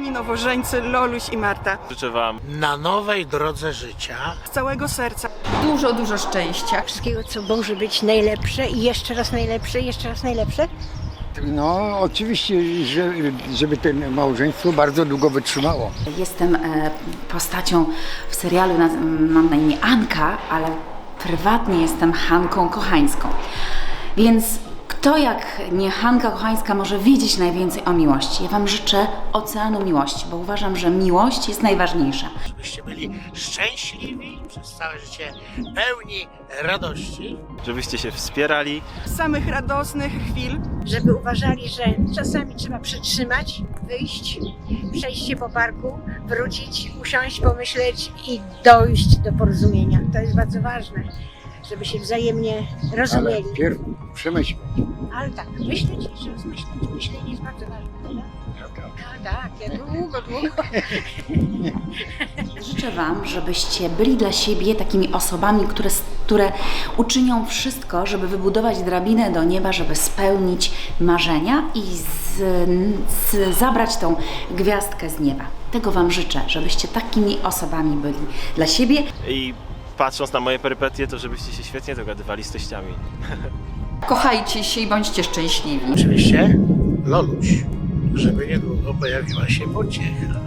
Kochani nowożeńcy Loluś i Marta, Życzę Wam na nowej drodze życia z całego serca Dużo, dużo szczęścia. wszystkiego, co może być najlepsze i jeszcze raz najlepsze, i jeszcze raz najlepsze. No, oczywiście, że, żeby to małżeństwo bardzo długo wytrzymało. Jestem e, postacią w serialu, naz- mam na imię Anka, ale prywatnie jestem Hanką Kochańską. Więc kto jak nie Hanka Kochańska może wiedzieć najwięcej o miłości? Ja Wam życzę oceanu miłości, bo uważam, że miłość jest najważniejsza. żebyście byli szczęśliwi przez całe życie, pełni radości. żebyście się wspierali. samych radosnych chwil, Żeby uważali, że czasami trzeba przytrzymać, wyjść, przejść się po parku, wrócić, usiąść, pomyśleć i dojść do porozumienia. To jest bardzo ważne, żeby się wzajemnie Ale rozumieli. pierw przemyśleć. Ale tak, myśleć i jeszcze raz myśleć. Myślenie jest bardzo ważne. prawda? Tak, tak, ja długo, długo. Życzę Wam, żebyście byli dla siebie takimi osobami, które, które uczynią wszystko, żeby wybudować drabinę do nieba, żeby spełnić marzenia i z, z, zabrać tą gwiazdkę z nieba. Tego Wam życzę, żebyście takimi osobami byli dla siebie. I patrząc na moje perypetie, to żebyście się świetnie dogadywali z teściami. Kochajcie się i bądźcie szczęśliwi. Oczywiście Loluś, żeby niedługo pojawiła się pociecha.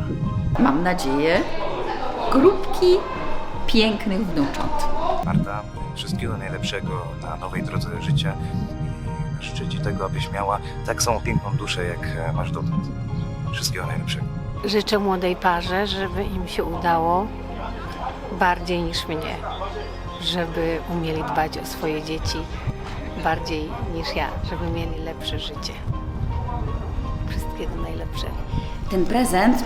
Mam nadzieję, grupki pięknych wnucząt. Marta, wszystkiego najlepszego na nowej drodze życia i na szczycie tego, abyś miała tak samo piękną duszę, jak e, masz dotąd. Wszystkiego najlepszego. Życzę młodej parze, żeby im się udało bardziej niż mnie, żeby umieli dbać o swoje dzieci bardziej niż ja, żeby mieli lepsze życie. Wszystkiego najlepszego. Ten prezent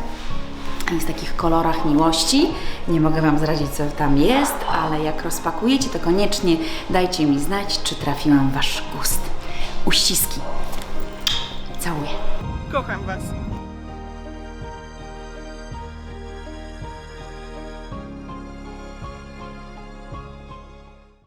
jest w takich kolorach miłości. Nie mogę Wam zdradzić, co tam jest, ale jak rozpakujecie, to koniecznie dajcie mi znać, czy trafiłam w Wasz gust. Uściski. Całuję. kocham Was.